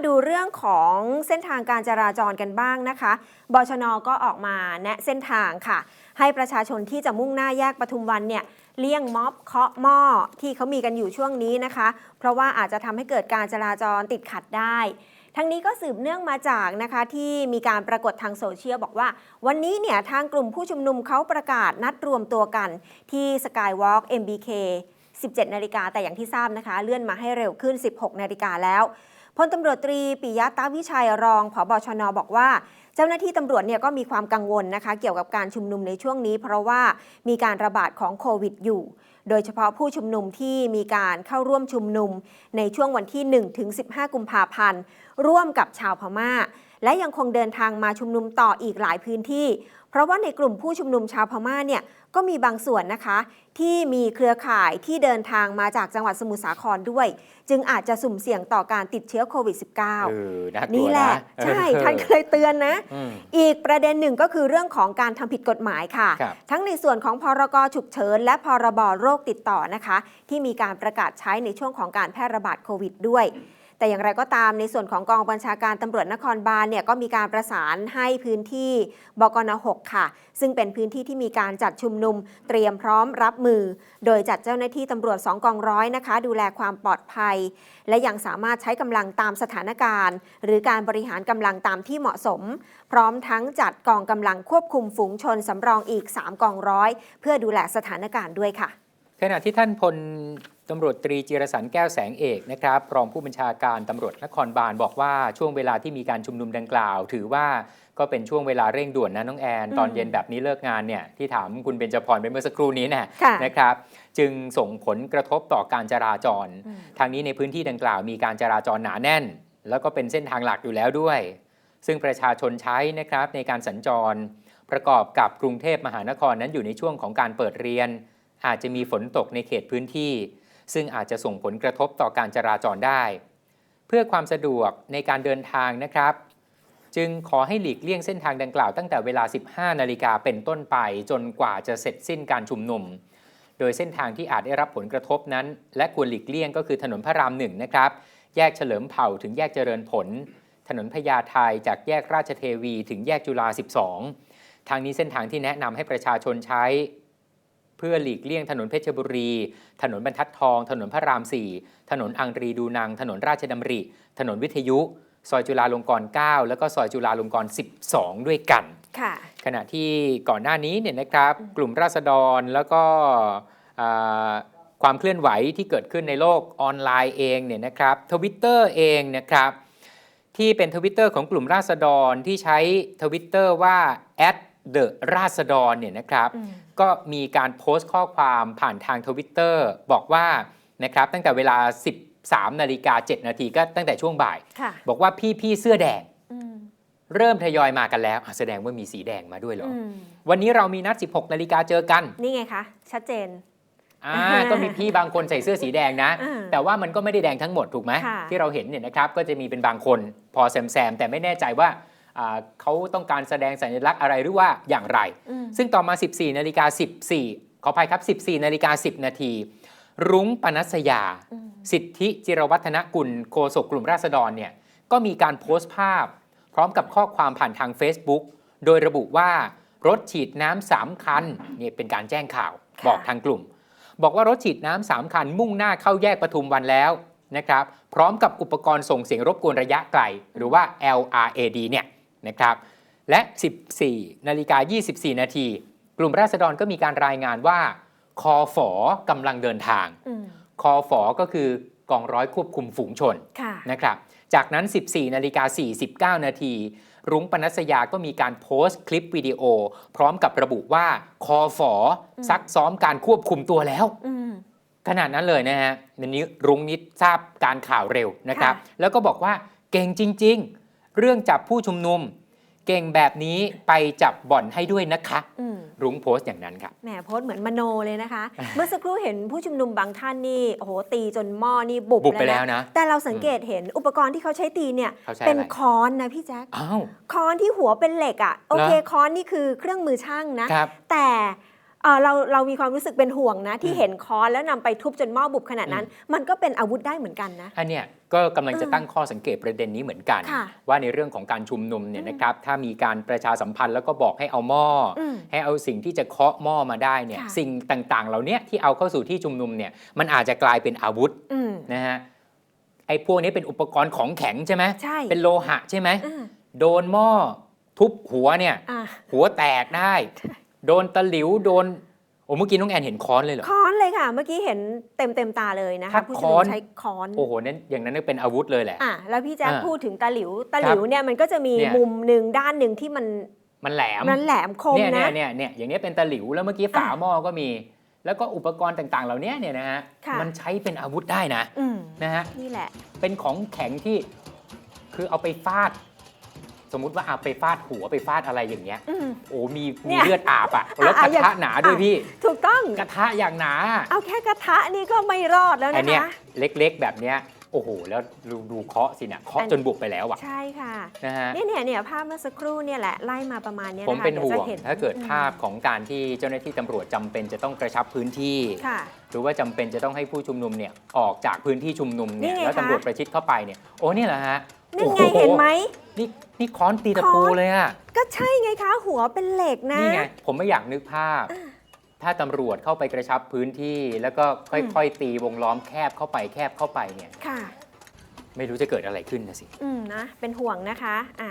มาดูเรื่องของเส้นทางการจราจรกันบ้างนะคะ บชนก็ออกมาแนะเส้นทางค่ะ ให้ประชาชนที่จะมุ่งหน้าแยกปทุมวันเนี่ยเลี่ยงม็อบเคาะหม้อที่เขามีกันอยู่ช่วงนี้นะคะ เพราะว่าอาจจะทำให้เกิดการจราจรติดขัดได้ ทั้งนี้ก็สืบเนื่องมาจากนะคะที่มีการปรากฏทางโซเชียลบอกว่า วันนี้เนี่ยทางกลุ่มผู้ชุมนุมเขาประกาศนัดรวมตัวกันที่ Skywalk MBK 17 นาฬิกาแต่อย่างที่ทราบนะคะ เลื่อนมาให้เร็วขึ้น 16 นาฬิกาแล้ว พลตำรวจตรีปิยะตาวิชัยรองผบชนบอกว่าเจ้าหน้าที่ตำรวจเนี่ยก็มีความกังวลนะคะเกี่ยวกับการชุมนุมในช่วงนี้ เพราะว่ามีการระบาดของโควิดอยู่ โดยเฉพาะผู้ชุมนุมที่มีการเข้าร่วมชุมนุมในช่วงวันที่1ถึง15 กุมภาพันธ์ ร่วมกับชาวพม่า และยังคงเดินทางมาชุมนุมต่ออีกหลายพื้นที่ เพราะว่าในกลุ่มผู้ชุมนุมชาวพม่าเนี่ยก็มีบางส่วนนะคะ ที่มีเครือข่ายที่เดินทางมาจากจังหวัดสมุทรสาครด้วย จึงอาจจะสุ่มเสี่ยงต่อการติดเชื้อโควิดเอ -19 อน่ากลัวนี่แหละนะใช่เออท่านก็เลยเตือนนะอืมอีกประเด็นหนึ่งก็คือเรื่องของการทำผิดกฎหมายค่ะครับทั้งในส่วนของพรกฉุกเฉิน และพรบโรคติดต่อนะคะ ที่มีการประกาศใช้ในช่วงของการแพร่ระบาดโควิดด้วย แต่อย่างไรก็ตามในส่วนของกองบัญชาการตำรวจนครบาลเนี่ยก็มีการประสานให้พื้นที่บกน6ค่ะ ซึ่งเป็นพื้นที่ที่มีการจัดชุมนุมเตรียมพร้อมรับมือ โดยจัดเจ้าหน้าที่ตำรวจ2กองร้อยนะคะ ดูแลความปลอดภัย และยังสามารถใช้กำลังตามสถานการณ์ หรือการบริหารกำลังตามที่เหมาะสม พร้อมทั้งจัดกองกำลังควบคุมฝูงชนสำรองอีก 3 กองร้อย เพื่อดูแลสถานการณ์ด้วยค่ะขณะที่ท่านพล ตำรวจตรีจิรสันแก้วแสงเอกนะครับรองผู้บัญชาการตำรวจนครบาลบอกว่าช่วงเวลาที่มีการชุมนุมดังกล่าว ถือว่าก็เป็นช่วงเวลาเร่งด่วนนะน้องแอนอืมตอนเย็นแบบนี้เลิกงานเนี่ยที่ถามคุณเบญจพรไปเมื่อสักครู่นี้นะค่ะนะครับ จึงส่งผลกระทบต่อการจราจรอืมทางนี้ในพื้นที่ดังกล่าวมีการจราจรหนาแน่น แล้วก็เป็นเส้นทางหลักอยู่แล้วด้วย ซึ่งประชาชนใช้นะครับในการสัญจร ประกอบกับกรุงเทพมหานครนั้นอยู่ในช่วงของการเปิดเรียน อาจจะมีฝนตกในเขตพื้นที่ ซึ่งอาจจะส่งผลกระทบต่อการจราจรได้ เพื่อความสะดวกในการเดินทางนะครับ จึงขอให้หลีกเลี่ยงเส้นทางดังกล่าวตั้งแต่เวลา 15 นาฬิกาเป็นต้นไปจนกว่าจะเสร็จสิ้นการชุมนุม โดยเส้นทางที่อาจได้รับผลกระทบนั้น และควรหลีกเลี่ยงก็คือถนนพระรามหนึ่งนะครับแยกเฉลิมเผ่าถึงแยกเจริญผล ถนนพญาไทจากแยกราชเทวี ถึงแยกจุฬา 12 ทางนี้เส้นทางที่แนะนำให้ประชาชนใช้ เพื่อหลีกเลี่ยงถนนเพชรบุรี ถนนบรรทัดทอง ถนนพระราม 4 ถนนอังรีดูนังถนนราชดำริ ถนนวิทยุ ซอยจุฬาลงกรณ์ 9 แล้วก็ซอยจุฬาลงกรณ์ 12 ด้วยกันค่ะขณะที่ก่อนหน้านี้เนี่ยนะครับ กลุ่มราษฎรแล้วก็อ่าความเคลื่อนไหวที่เกิดขึ้นในโลกออนไลน์เองเนี่ยนะครับทวิตเตอร์เองนะครับที่เป็นทวิตเตอร์ของกลุ่มราษฎรที่ใช้ทวิตเตอร์ว่า @the ราษฎรเนี่ยนะครับอืมก็มีการโพสต์ข้อความผ่านทางทวิตเตอร์บอกว่านะครับตั้งแต่เวลา 13นาฬิกา7นาทีก็ตั้งแต่ช่วงบ่ายค่ะบอกว่าพี่ๆเสื้อแดงอืมเริ่มทยอยมากันแล้วอะแสดงว่ามีสีแดงมาด้วยเหรออืมวันนี้เรามีนัด 16 นาฬิกาเจอกัน นี่ไงคะ ชัดเจน อ่า ก็มีพี่บางคนใส่เสื้อสีแดงนะอ่าแต่ว่ามันก็ไม่ได้แดงทั้งหมดถูกไหมค่ะที่เราเห็นเนี่ยนะครับ ก็จะมีเป็นบางคนพอแซมๆแต่ไม่แน่ใจว่าอ่า เขาต้องการแสดงสัญลักษณ์อะไรหรือว่าอย่างไรอืมซึ่งต่อมา 14นาฬิกา14 ขออภัยครับ 14นาฬิกา10 นาที รุ้งปนัสยาอืมสิทธิจิรวัฒนกุลโฆษกกลุ่มราษฎรเนี่ยก็มีการโพสต์ภาพ พร้อมกับข้อความผ่านทาง Facebook โดยระบุว่ารถฉีดน้ำสามคันนี่เป็นการแจ้งข่าวค่ะบอกทางกลุ่ม บอกว่ารถฉีดน้ำสามคันมุ่งหน้าเข้าแยกปทุมวันแล้วนะครับ พร้อมกับอุปกรณ์ส่งเสียงรบกวนระยะไกล หรือว่า LRAD เนี่ย นะครับ และ 14 นาฬิกา 24 นาที กลุ่มราษฎรก็มีการรายงานว่า คอฝอกำลังเดินทางอืมคอฝอก็คือกองร้อยควบคุมฝูงชนค่ะนะครับ จากนั้น 14 นาฬิกา 49 นาที รุ้งปนัสยาก็มีการโพสต์คลิปวิดีโอ พร้อมกับระบุว่าคอฝออืมซักซ้อมการควบคุมตัวแล้วอืมขนาดนั้นเลยนะฮะวันนี้รุ้งนิดทราบการข่าวเร็วนะครับค่ะแล้วก็บอกว่าเก่งจริง ๆ เรื่องจับผู้ชุมนุม เก่งแบบนี้ไปจับบ่อนให้ด้วยนะคะอืม รุ้งโพสต์อย่างนั้นครับ แหมโพสต์เหมือนมโนเลยนะคะ เมื่อสักครู่เห็นผู้ชุมนุมบางท่านนี่โอ้โหตีจนหม้อนี่บุบบุบไปเลยแล้วนะนะ แต่เราสังเกตเห็นอุปกรณ์ที่เขาใช้ตีเนี่ยเขาใช้เป็นอะไรค้อนนะพี่แจ๊คอ้าว ค้อนที่หัวเป็นเหล็กอะ่ะโอเคเหรอ ค้อนนี่คือเครื่องมือช่างนะ ครับ แต่ เอ่อเราเรามีความรู้สึกเป็นห่วงนะ ที่อืมเห็นค้อนแล้วนำไปทุบจนหม้อบุบขนาดนั้น มันก็เป็นอาวุธได้เหมือนกันนะ อันเนี้ยก็กำลังจะเออตั้งข้อสังเกตประเด็นนี้เหมือนกัน ค่ะว่าในเรื่องของการชุมนุมเนี่ยอืมนะครับถ้ามีการประชาสัมพันธ์แล้วก็บอกให้เอาหม้ออมให้เอาสิ่งที่จะเคาะหม้อมาได้เนี่ยค่ะ สิ่งต่างๆ เหล่าเนี้ยที่เอาเข้าสู่ที่ชุมนุมเนี่ยมันอาจจะกลายเป็นอาวุธอืมนะฮะไอ้พวกนี้เป็นอุปกรณ์ของแข็งใช่ไหมใช่เป็นโลหะใช่ไหมอ่าโดนหม้อทุบหัวเนี่ย อ่า หัวแตกได้ โดนตะหลิวโดนโอ้เมื่อกี้น้องแอนเห็นค้อนเลยเหรอ ค้อนเลยค่ะ เมื่อกี้เห็นเต็มเต็มๆตาเลยนะคะถ้าผู้ค้ชุมอนุนมใช้ค้อนโอ้โหนั่นอย่างนั้นเป็นอาวุธเลยแหละ อะแล้วพี่แจ๊คอ่าพูดถึงตาหลิวตาหลิวเนี่ยมันก็จะมีเนี่ย มุมหนึ่งด้านหนึ่งที่มันมันแหลมมันแหลมคมเนี่ยนะเนี่ยเนี่ยเนี่ยอย่างเนี้ยเป็นตะหลิวแล้วเมื่อกี้ฝาอะหม้อก็มี แล้วก็อุปกรณ์ต่างๆ เหล่านี้เนี่ยนะฮะค่ะ มันใช้เป็นอาวุธได้นะอืมนะฮะนี่แหละ เป็นของแข็งที่คือเอาไปฟาด สมมุติว่าเอาไปฟาดหัวไปฟาดอะไรอย่างเงี้ย อืม โอ้มีเนี่มียเลือดอาบอะแล้วกอะระอย่างทะหนาด้วยอะพี่ ถูกต้อง กระทะอย่างหนา เอาแค่กระทะนี่ก็ไม่รอดแล้วอันนะเนี้ยคะ เล็กๆแบบเนี้ยโอ้โห แล้วดูดูเคาะสิเนี่ยเคาะอัน จนบุกไปแล้วอะใช่ค่ะนะฮะ เนี่ยเนี่ยเนี่ยภาพเมื่อสักครู่เนี่ยแหละไล่มาประมาณเนี้ยผมนะคะเป็นดี๋ยห่วจะงห็ถ้าเกิดอืมภาพของการที่เจ้าหน้าที่ตำรวจจำเป็นจะต้องกระชับพื้นที่ ค่ะ หรือว่าจำเป็นจะต้องให้ผู้ชุมนุมเนี่ยออกจากพื้นที่ชุมนุมเนี่ยนี่ไงแล้วคะตำรวจประชิดเข้าไปเนี่ยโอ้เนี่ยแหละฮะ นี่ไงโอ้โเห็นไหม นี่นี่ค้อนตีตะปูค้อน เลยอะก็ใช่ไงคะ หัวเป็นเหล็กนะ นี่ไงผมไม่อยากนึกภาพ ถ้าตำรวจเข้าไปกระชับพื้นที่ แล้วก็ค่อยๆ ตีวงล้อมแคบเข้าไปแคบเข้าไปเนี่ย ค่ะ ไม่รู้จะเกิดอะไรขึ้นนะสิ อืมนะ เป็นห่วงนะคะ อะ